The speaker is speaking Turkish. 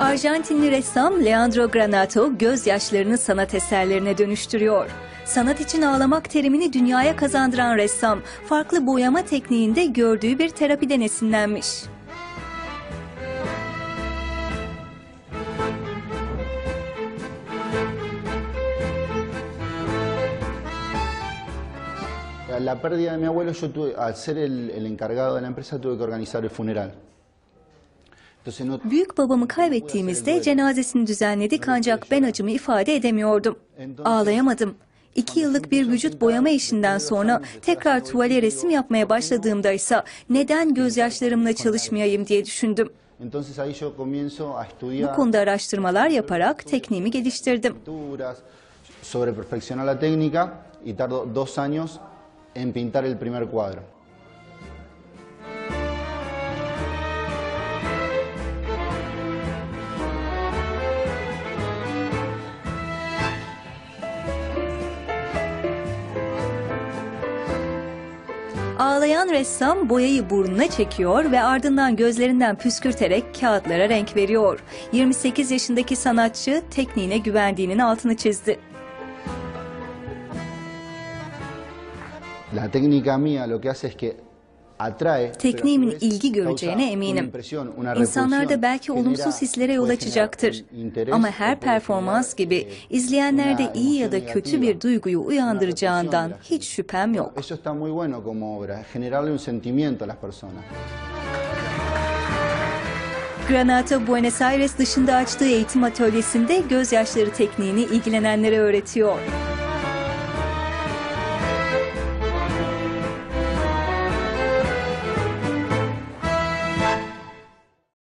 Arjantinli ressam Leandro Granato gözyaşlarını sanat eserlerine dönüştürüyor. Sanat için ağlamak terimini dünyaya kazandıran ressam, farklı boyama tekniğinde gördüğü bir terapiden esinlenmiş. La pérdida de mi abuelo, yo tuve, al ser el, el encargado de la empresa, tuve que organizar el funeral. Büyük babamı kaybettiğimizde cenazesini düzenledik ancak ben acımı ifade edemiyordum. Ağlayamadım. İki yıllık bir vücut boyama işinden sonra tekrar tuvale resim yapmaya başladığımda ise neden gözyaşlarımla çalışmayayım diye düşündüm. Bu konuda araştırmalar yaparak tekniğimi geliştirdim. sobre perfeccionar la técnica y tardo dos años en pintar el primer cuadro. Ağlayan ressam boyayı burnuna çekiyor ve ardından gözlerinden püskürterek kağıtlara renk veriyor. 28 yaşındaki sanatçı tekniğine güvendiğinin altını çizdi. La técnica mía lo que hace es que Tekniğimin ilgi göreceğine eminim. İnsanlarda belki olumsuz hislere yol açacaktır. Ama her performans gibi eh, izleyenlerde iyi ya da kötü bir duyguyu uyandıracağından hiç şüphem yok. Granata Buenos Aires dışında açtığı eğitim atölyesinde gözyaşları tekniğini ilgilenenlere öğretiyor.